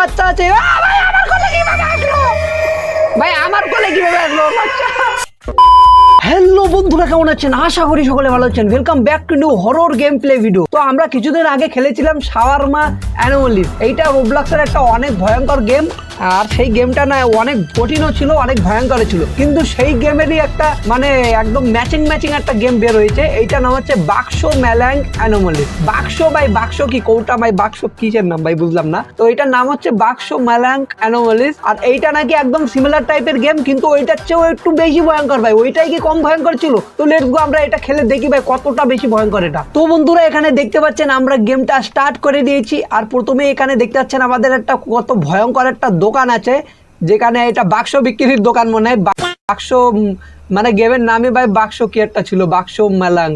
বাচ্চা আছে। ভাই আমার কোলে কীভাবে আসলো? ভাই আমার কোলে কীভাবে আসলো বাচ্চা? হ্যালো বন্ধুরা, কেমন আছেন? আশা করি সকলে ভালো আছেন। Welcome back to new horror game play video তো আমরা কিছুদিন আগে খেলেছিলাম শাওয়ারমা অ্যানোমালিস। এইটা রোবলক্সের একটা অনেক ভয়ঙ্কর গেম আর সেই গেমটা না অনেক কঠিনও ছিল, অনেক ভয়ঙ্কর ছিল। কিন্তু সেই গেমেরই একটা মানে একদম ম্যাচিং ম্যাচিং একটা গেম বের হয়েছে। এইটা নাম হচ্ছে বাক্স ম্যাল্যাং অ্যানোমালিস। বাক্স বাই বাক্স কি, কৌটা বাই বাক্স কিসের নাম ভাই বুঝলাম না। তো এটার নাম হচ্ছে বাক্স ম্যাল্যাং অ্যানোমালিস। আর এইটা নাকি একদম সিমিলার টাইপের গেম কিন্তু ওইটার চেয়েও একটু বেশি ভয়ঙ্কর ভাই। ওইটাই কি কম ভয়ঙ্কর ছিল তো লেটস গো আমরা এটা খেলে দেখি ভাই কতটা বেশি ভয়ঙ্কর এটা। তো বন্ধুরা, এখানে দেখতে পাচ্ছেন আমরা গেমটা স্টার্ট করে দিয়েছি, আর প্রথমে এখানে দেখতে পাচ্ছেন আমাদের একটা কত ভয়ঙ্কর একটা দোকান আছে, যেখানে এটা বাক্স বিক্রির দোকান মনে হয়। বাক্স মানে গেমের নামে ভাই বাক্স কি একটা ছিল? বাক্স মেলাং।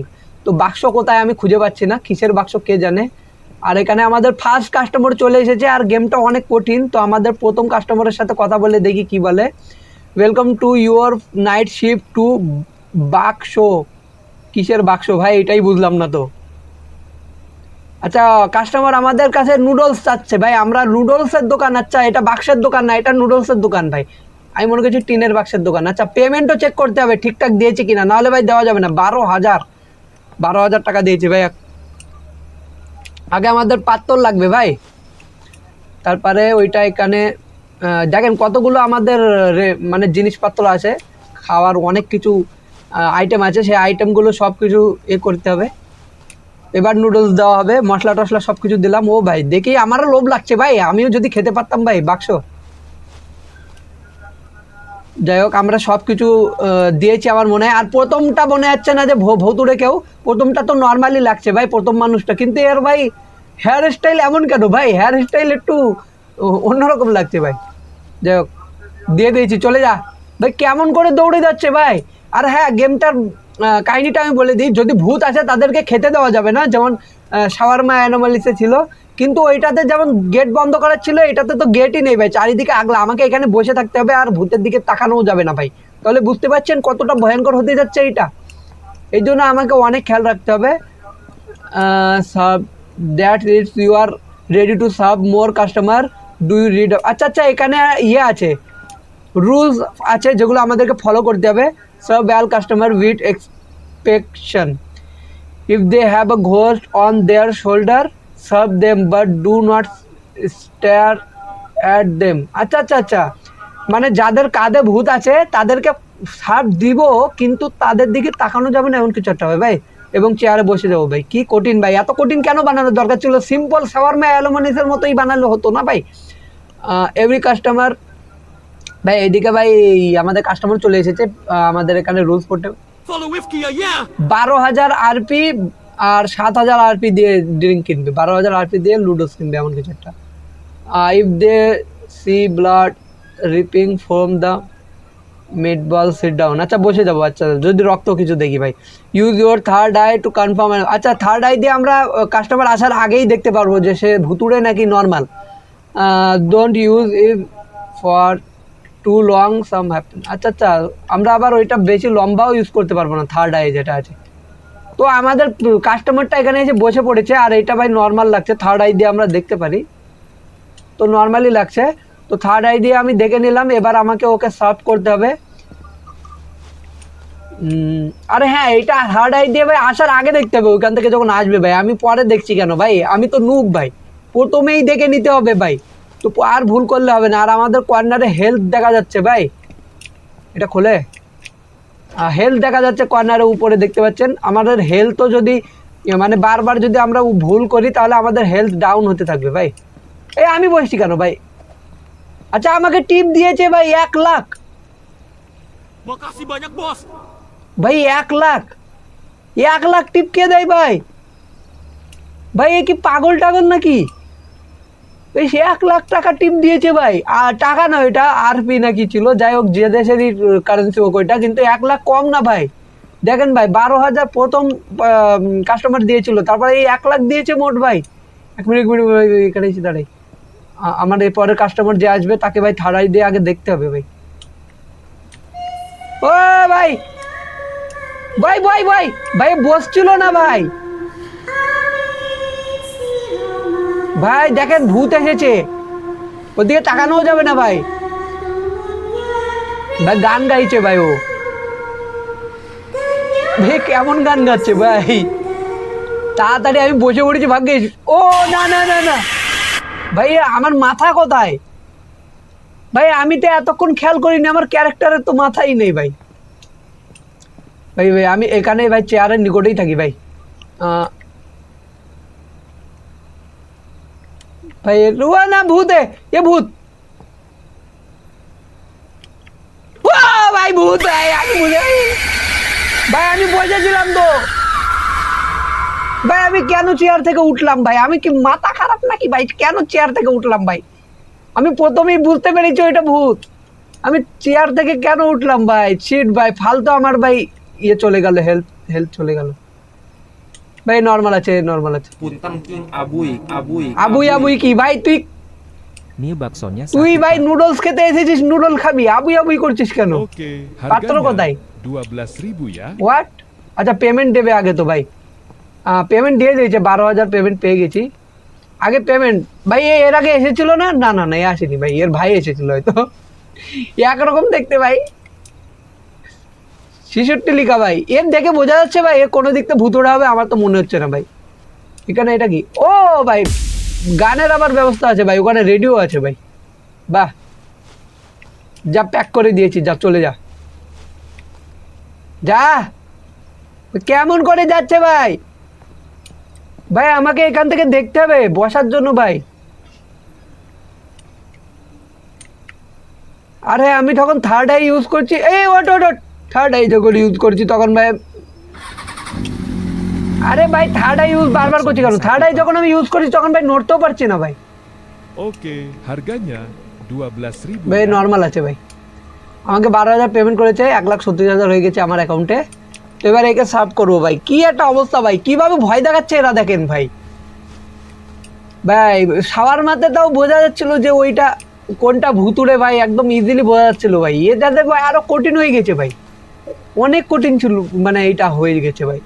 তো বাক্স কোথায় আমি খুঁজে পাচ্ছি না, কিসের বাক্স কে জানে? আর এখানে আমাদের ফার্স্ট কাস্টমার চলে এসেছে, আর গেমটা অনেক কঠিন, তো আমাদের প্রথম কাস্টমারের সাথে কথা বলে দেখি কি বলে। Welcome to your night shift two বাক্স? কিসের বাক্স ভাই? এটাই বুঝলাম না তো। আচ্ছা কাস্টমার আমাদের কাছে নুডলস চাচ্ছে ভাই। আমরা নুডলসের দোকান আচ্ছা এটা বাক্সের দোকান না, এটা নুডলসের দোকান ভাই। আমি মনে করছি টিনের বাক্সের দোকান। আচ্ছা পেমেন্টও চেক করতে হবে, ঠিকঠাক দিয়েছে কিনা? নাহলে ভাই দেওয়া যাবে না। বারো হাজার। বারো হাজার টাকা দিয়েছে ভাই। আগে আমাদের পাত্তর লাগবে ভাই। তারপরে ওইটা এখানে দেখেন কতগুলো আমাদের মানে জিনিসপত্র আছে। খাওয়ার অনেক কিছু আইটেম আছে, সেই আইটেমগুলো সব কিছু এ করতে হবে। এবার নুডলস দেওয়া হবে, মশলা টশলা সব কিছু দিলাম। ও ভাই, দেখি আমারও লোভ লাগছে ভাই, আমিও যদি খেতে পারতাম ভাই, বাক্স। যাই হোক, আমরা সব কিছু দিয়েছি আমার মনে হয়। আর প্রথমটা মনে হচ্ছে না যে ভৌ- ভৌতুড়ে কেউ, প্রথমটা তো নর্মালি লাগছে ভাই, প্রথম মানুষটা। কিন্তু এর ভাই হেয়ার স্টাইল এমন কেন ভাই? হেয়ার স্টাইল একটু অন্যরকম লাগছে ভাই। যাই হোক, দিয়ে দিয়েছি, চলে যা। ভাই, কেমন করে দৌড়ে যাচ্ছে ভাই? আর হ্যাঁ গেমটার কাহিনিটা আমি বলে দিই। যদি ভূত আছে তাদেরকে খেতে দেওয়া যাবে না। যেমন শাওয়ারমা অ্যানোমালিসে ছিল। কিন্তু ওইটাতে যেমন গেট বন্ধ করার ছিল, এটাতে তো গেটই নেই ভাই। চারিদিকে আগলা। আমাকে এখানে বসে থাকতে হবে আর ভূতের দিকে তাকানোও যাবে না ভাই। তাহলে বুঝতে পারছেন কতটা ভয়ঙ্কর হতে যাচ্ছে এইটা? এই জন্য আমাকে অনেক খেয়াল রাখতে হবে। Sub that is you are ready to serve more customer do you read আচ্ছা আচ্ছা এখানে ইয়ে আছে। রুলস আছে যেগুলো আমাদেরকে ফলো করতে হবে। Serve all customer with expectation if they have a ghost on their shoulder serve them but do not stare at them আচ্ছা আচ্ছা আচ্ছা। মানে যাদের কাঁধে ভূত আছে, তাদেরকে সার্ভ দিব, কিন্তু তাদের দিকে তাকানো যাবে না, এমন কিছু একটা হবে, ভাই। এবং চেয়ারে বসে যাব, ভাই। কি কঠিন, ভাই। এত কঠিন কেন বানানোর দরকার ছিল? সিম্পল সাওয়ার সাওয়ারমা অ্যালোমানিসের মতোই বানালে হতো না, ভাই। এভরি কাস্টমার ভাই এদিকে ভাই আমাদের কাস্টমার চলে এসেছে আমাদের এখানে রুলস পড়তে yeah! বারো হাজার আরপি আর সাত হাজার আরপি দিয়ে ড্রিঙ্ক কিনবে। বারো হাজার আরপি দিয়ে লুডোস কিনবে এমন কিছু একটা। If they see blood dripping from the mid ball sit down আচ্ছা বসে যাব আচ্ছা যদি রক্ত কিছু দেখি ভাই। Use your third eye to confirm আচ্ছা থার্ড আই দিয়ে আমরা কাস্টমার আসার আগেই দেখতে পারব যে সে ভুতুড়ে নাকি normal don't use if for too long some happen আচ্ছা আচ্ছা আমরা আবার ওইটা বেশি লম্বাও ইউজ করতে পারব না থার্ড আই যেটা আছে। তো আমাদের কাস্টমারটা এখানে এসে বসে পড়েছে, আর এটা ভাই নর্মাল লাগছে থার্ড আই দিয়ে আমরা দেখতে পারি। তো নর্মালি লাগছে, তো থার্ড আই দিয়ে আমি দেখে নিলাম, এবার আমাকে ওকে সার্ভ করতে হবে। আরে হ্যাঁ এটা থার্ড আই দিয়ে ভাই আসার আগে দেখতে হবে, ওইখান থেকে যখন আসবে ভাই, আমি পরে দেখছি কেন ভাই? আমি তো নুব ভাই, প্রথমেই দেখে নিতে হবে ভাই। তো আর ভুল করলে হবে না। আর আমাদের কর্নারে হেলথ দেখা যাচ্ছে ভাই। এটা খোলে। হেলথ দেখা যাচ্ছে কর্নারের উপরে, দেখতে পাচ্ছেন? আমাদের হেলথও যদি মানে বারবার যদি আমরা ভুল করি, তাহলে আমাদের হেলথ ডাউন হতে থাকবে ভাই। এই আমি বসছি কেন ভাই? আচ্ছা আমাকে টিপ দিয়েছে ভাই এক লাখ! ভাই এক লাখ। এক লাখ টিপ কে দেয় ভাই? ভাই, এ কি পাগল টাগল নাকি? সে এক লাখ টাকা টিপ দিয়েছে ভাই। আর টাকা না এটা আরপি নাকি ছিল। যাই হোক, যে দেশেরই কারেন্সি হোক ওইটা, কিন্তু এক লাখ কম না ভাই। দেখেন ভাই, বারো হাজার প্রথম কাস্টমার দিয়েছিল। তারপরে এই এক লাখ দিয়েছে মোট ভাই। এক মিনিট মিনিট এখানে এসে দাঁড়াই। আমার এই পরের কাস্টমার যে আসবে, তাকে ভাই থাড়াই দিয়ে আগে দেখতে হবে ভাই। ও ভাই! ভাই ভাই ভাই! ভাই, বসছিল না ভাই। ভাই, দেখেন ভূত এসেছে। ওদিকে তাকানোও যাবে না ভাই। ভাই, গান গাইছে ভাই ও। ভাই, কেমন গান গাচ্ছে ভাই। তাড়াতাড়ি আমি বসে পড়েছি, ভাগ্যিস। ও, না না না না। ভাই, আমার মাথা কোথায়? ভাই, আমি তো এতক্ষণ খেয়াল করিনি, আমার ক্যারেক্টারের তো মাথাই নেই ভাই। ভাই ভাই, আমি এখানে ভাই, চেয়ারের নিকটেই থাকি ভাই। আহ, ভাই রুয়া না ভূত এ এ ভূত ও ভাই ভূত ভাই আমি বুঝে ভাই আমি বসেছিলাম তো। ভাই আমি কেন চেয়ার থেকে উঠলাম ভাই? আমি কি মাথা খারাপ নাকি ভাই? কেন চেয়ার থেকে উঠলাম ভাই? আমি প্রথমেই বুঝতে পেরেছি ওইটা ভূত। আমি চেয়ার থেকে কেন উঠলাম ভাই? সিট ভাই ফালতু আমার ভাই ইয়ে চলে গেল হেলথ হেলথ চলে গেল। ভাই নর্মাল আছে নর্মাল আছে। Punten king abuy, abuy. আবুই আবুই কি? ভাই তুই baksonya তুই ভাই নুডলস খেতে এসেছিস নুডল খাবি আবুই আবুই করছিস কেন? Harganya 12.000 ya. হোয়াট আচ্ছা পেমেন্ট দেবে আগে তো ভাই। পেমেন্ট দিয়ে দিয়েছে বারো হাজার পেমেন্ট পেয়ে গেছি। আগে পেমেন্ট ভাই এর আগে এসেছিল না? না না না এ আসেনি ভাই এর ভাই এসেছিল হয়তো। একরকম দেখতে ভাই। ছেষট্টি লিখা ভাই। এর দেখে বোঝা যাচ্ছে ভাই এ কোনো দিক থেকে ভুতুড়া হবে, আমার তো মনে হচ্ছে না ভাই। এখানে এটা কি? ও ভাই, গানের আবার ব্যবস্থা আছে ভাই, ওখানে রেডিও আছে ভাই। বাহ। যা প্যাক করে দিয়েছি, যা, চলে যা। যা। কেমন করে যাচ্ছে ভাই? ভাই, আমাকে এখান থেকে দেখতে হবে, বসার জন্য ভাই। আরে, আমি তখন থার্ড আই ইউজ করছি। এই ওট ওট ওট থার্ড আই যখন ইউজ করছি তখন ভাই আরে ভাই থার্ড আই ইউজ বারবার করছি কেন? থার্ড আই যখন আমি ইউজ করছি তখন ভাই নড়তেও পারছি না ভাই। Oke, harganya 12.000 ভাই. নর্মাল আছে ভাই। আমাকে বারো হাজার পেমেন্ট করেছে এক লাখ সত্তর হাজার হয়ে গেছে আমার অ্যাকাউন্টে তো এবার একে সার্ভ করব ভাই। কি একটা অবস্থা ভাই কীভাবে ভয় দেখাচ্ছে এরা দেখেন ভাই। ভাই সাওয়ার মাতে তাও বোঝা যাচ্ছিল যে ওইটা কোনটা ভুতুড়ে ভাই একদম ইজিলি বোঝা যাচ্ছিল ভাই। এ যাতে ভাই আরও কঠিন হয়ে গেছে ভাই। অনেক কঠিন ছিল মানে এইটা হয়ে গেছে ভাই।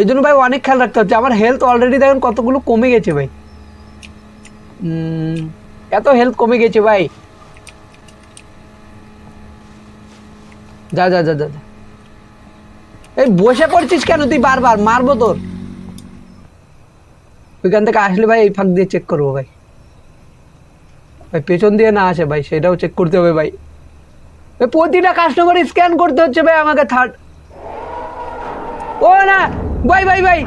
এই জন্য ভাই অনেক খেয়াল রাখতে হচ্ছে। আমার হেলথ অলরেডি দেখেন কতগুলো কমে গেছে ভাই। এত হেলথ কমে গেছে ভাই। যা যা যা যা। এই বসে পড়ছিস কেন তুই বারবার? মারবো তোর। ওইখান থেকে আসলে ভাই এই ফাঁক দিয়ে চেক করব ভাই। ভাই পেছন দিয়ে না আসে ভাই সেটাও চেক করতে হবে ভাই, প্রতিটা কাস্টমার স্ক্যান করতে হচ্ছে ভাই আমাকে থার্ড ও না, ভাই ভাই ভাই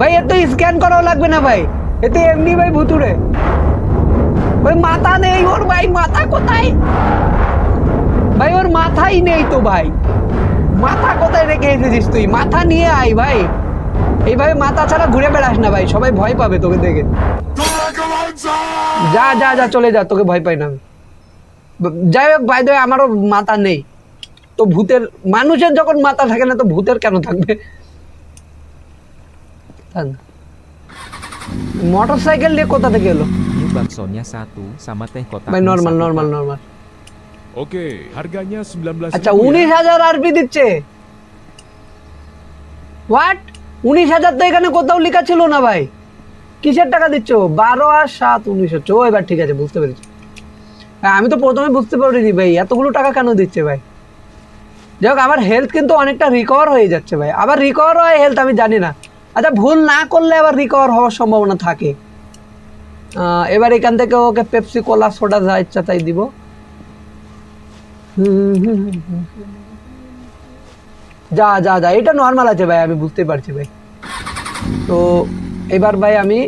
ভাই, এত স্ক্যান করাও লাগবে না ভাই। এতে এমনি ভাই ভুতুরে ভাই মাথা নেই ওর ভাই, মাথা কোথায়? ভাই, ওর মাথাই নেই তো ভাই। মাথা কোথায় রেখে এসেছিস তুই? মাথা নিয়ে আয় ভাই। এইভাবে মাথা ছাড়া ঘুরে বেড়াস না ভাই, সবাই ভয় পাবে তোকে দেখে। যা যা যা, চলে যা, তোকে ভয় পাই না আমি। যাই হোক ভাই দেয় আমারও মাথা নেই। তো ভূতের মানুষের যখন মাথা থাকে না তো ভূতের কেন থাকবে? মোটর সাইকেল নিয়ে কোথা থেকে এলো? Baksonya satu sama teh kotak. ভাই normal normal normal Oke, harganya 19.000 আচ্ছা ya. উনিশ হাজার আরপি দিচ্ছে। হোয়াট উনিশ হাজার তো এখানে কোথাও লেখা ছিল না ভাই। কিসের টাকা দিচ্ছ? বারো আর সাত উনিশ হচ্ছে। ও এবার ঠিক আছে বুঝতে পেরেছি। আমি তো প্রথমে বুঝতে পারিনি ভাই, এতগুলো টাকা কেন দিচ্ছে ভাই? যাই হোক আমার হেলথ কিন্তু অনেকটা রিকভার হয়ে যাচ্ছে ভাই। আবার রিকভার হয় হেলথ আমি জানি না। আচ্ছা ভুল না করলে আবার রিকভার হওয়ার সম্ভাবনা থাকে। এবার এখান থেকে ওকে পেপসি কোলা সোডা যা ইচ্ছা তাই দিব। যা যা যা, এটা নর্মাল আছে ভাই, আমি বুঝতে পারছি ভাই। তো, এবার ভাই আমি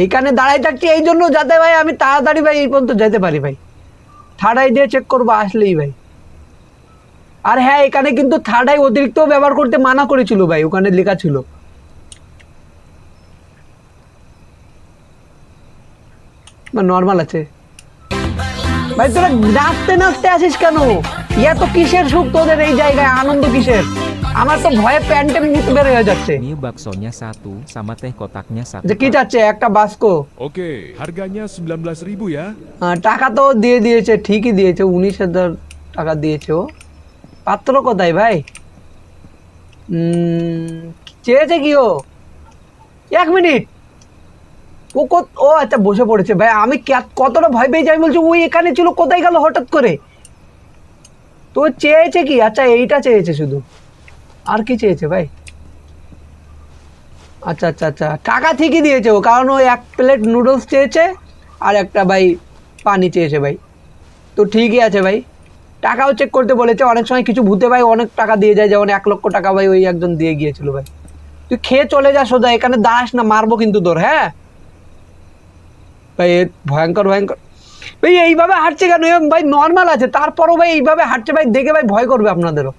এইখানে দাঁড়াই থাকছি এই জন্য যাতে ভাই আমি তাড়াতাড়ি ভাই এই পর্যন্ত যেতে পারি ভাই। থার্ড আই দিয়ে চেক করব আসলেই ভাই। আর হ্যাঁ এখানে কিন্তু থার্ড আই অতিরিক্ত ব্যবহার করতে মানা করেছিল ভাই, ওখানে লেখা ছিল। নর্মাল আছে। ভাই তোরা নাচতে নাচতে আসিস কেন? এত কিসের সুখ তোদের এই জায়গায়? আনন্দ কিসের? আমার তো ভয়ে প্যান্টে মুখ বের হয়ে যাচ্ছে। Ini baksonya satu sama teh kotaknya satu. যে কি. চাচ্ছে? একটা বাস্ক। Oke, harganya 19.000 ya. আহ, টাকা তো দিয়ে দিয়েছে ঠিকই দিয়েছে উনিশ হাজার টাকা দিয়েছে ও। পাত্র কোথায় ভাই? উম, চেয়েছে কি ও? এক মিনিট। ও কত- ও আচ্ছা বসে পড়েছে। ভাই আমি কতটা ভয় পেয়েছি আমি বলছি ওই এখানে ছিল কোথায় গেল হঠাৎ করে? তো চেয়েছে কি? আচ্ছা এইটা চেয়েছে শুধু। আর কি চেয়েছে ভাই? আচ্ছা আচ্ছা আচ্ছা। টাকা ঠিকই দিয়েছে ও, কারণ ও এক প্লেট নুডলস চেয়েছে আর একটা ভাই পানি চেয়েছে ভাই। তো ঠিকই আছে ভাই। টাকাও চেক করতে বলেছে, অনেক সময় কিছু ভূতে ভাই অনেক টাকা দিয়ে যায়, যেমন এক লক্ষ টাকা ভাই ওই একজন দিয়ে গিয়েছিল ভাই। তুই খেয়ে চলে যা সোজা, এখানে দাঁড়াস না, মারবো কিন্তু তোর হ্যাঁ? ভাই ভয়ঙ্কর ভয়ঙ্কর। ভাই, এইভাবে হাঁটছে কেন? ভাই নর্মাল আছে, তারপরও ভাই এইভাবে হাঁটছে ভাই, দেখে ভাই ভয় করবে আপনাদেরও।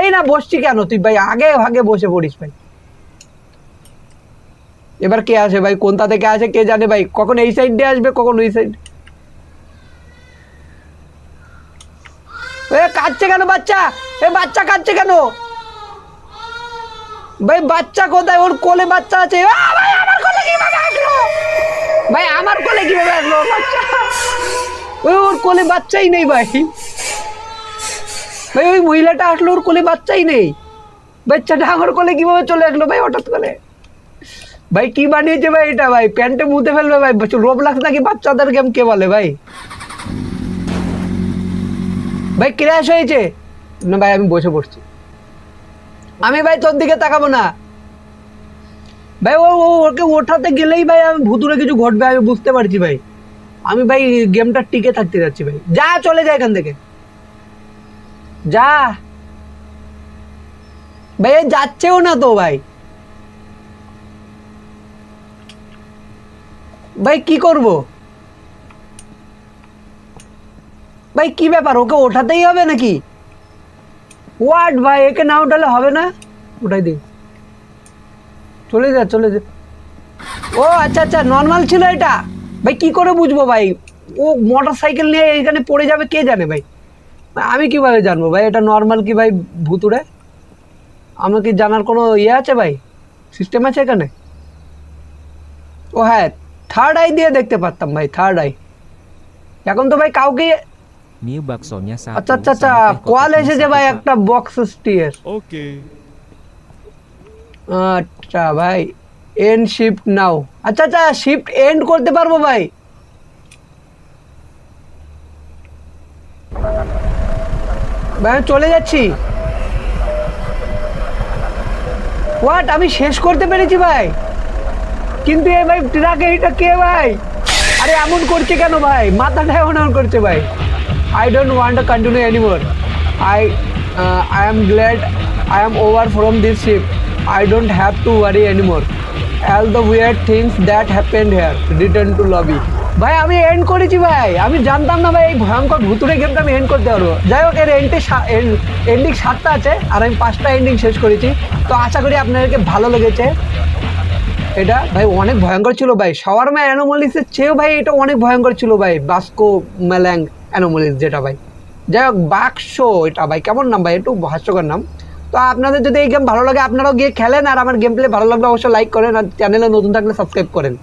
এই না, বসছি কেন? তুই ভাই আগে আগে বসে পড়িস ভাই। এবার কে আসে ভাই? কোনটা থেকে আসে কে জানে ভাই? কখন এই সাইড দিয়ে আসবে, কখন ওই সাইড এ, কাঁদছে কেন বাচ্চা? এ, বাচ্চা কাঁদছে কেন? ভাই, বাচ্চা কোথায়? ওর কোলে বাচ্চা আছে। ভাই, আমার কোলে কীভাবে আসলো? ভাই, আমার কোলে কীভাবে আসলো? বাচ্চা। ওই, ওর কোলে বাচ্চাই নেই ভাই। ভাই, ওই মহিলাটা আসলো, ওর কোলে বাচ্চাই নেই। বাচ্চাটা আমার কোলে কীভাবে চলে আসলো ভাই, হঠাৎ করে? ভাই, কি বানিয়েছে ভাই এটা ভাই? প্যান্টে মুতে ফেলবে ভাই রোব লাগছে নাকি বাচ্চাদের গেম কে বলে ভাই? ভাই, ক্র্যাশ হয়েছে। না ভাই, আমি বসে পড়ছি। আমি ভাই, তোর দিকে তাকাবো না। ভাই, ও ওকে ওঠাতে গেলেই ভাই, আমি ভুতুরে কিছু ঘটবে, আমি বুঝতে পারছি ভাই। আমি ভাই গেমটা টিকে থাকতে যাচ্ছি ভাই। যা চলে যায় এখান থেকে। যা। ভাই যাচ্ছেও না তো ভাই। ভাই, কি করব? ভাই, কি ব্যাপার? ওকে ওঠাতেই হবে নাকি? ওয়াট ভাই, একে না উঠালে হবে না? উঠাই দিই। চলে যা চলে যা। ও আচ্ছা আচ্ছা নর্মাল ছিল এটা। ভাই, কি করে বুঝব ভাই? ও মোটর সাইকেল নিয়ে এখানে পড়ে যাবে, কে জানে ভাই? আমি কীভাবে জানব ভাই? এটা নর্মাল কি ভাই ভুতুরে আমার কি জানার কোনো ইয়ে আছে ভাই? সিস্টেম আছে এখানে? ও হ্যাঁ থার্ড আই দিয়ে দেখতে পারতাম ভাই থার্ড আই এখন তো ভাই কাউকে আচ্ছা আচ্ছা আচ্ছা কল এসেছে ভাই একটা বক্স স্টিয়ার Oke. আচ্ছা ভাই এন্ড শিফট নাও। আচ্ছা আচ্ছা শিফট এন্ড করতে পারব ভাই ভাই আমি চলে যাচ্ছি। হোয়াট আমি শেষ করতে পেরেছি ভাই। কিন্তু এ ভাই ট্রাকে এটা কে ভাই? আরে এমন করছে কেন ভাই? মাথাটা এমন এমন করছে ভাই। I don't want to continue anymore I I am glad I am over from this ship I don't have to worry anymore all the weird things that happened here return to lobby ভাই, আমি and করেছি ভাই। আমি জানতাম না ভাই, এই ভয়ঙ্কর ভুতুরে গেমটা আমি এন্ড করতে পারব। যাই হোক, এর এন্ডে এন্ডিং সাতটা আছে, আর আমি পাঁচটা এন্ডিং শেষ করেছি। তো আশা করি আপনাদেরকে ভালো লেগেছে। এটা ভাই অনেক ভয়ঙ্কর ছিল ভাই। শাওয়ারমা অ্যানোমলিসের চেয়েও ভাই এটা অনেক ভয়ঙ্কর ছিল ভাই। বাস্কো ম্যাল্যাং অ্যানোমলিস যেটা ভাই। যাই হোক, বাক্স এটা ভাই, কেমন নাম ভাই? একটু হাস্যকর নাম। তো আপনাদের যদি এই গেম ভালো লাগে, আপনারাও গিয়ে খেলেন। আর আমার গেম প্লে ভালো লাগলে অবশ্যই লাইক করেন। আর চ্যানেলে নতুন থাকলে সাবস্ক্রাইব করেন।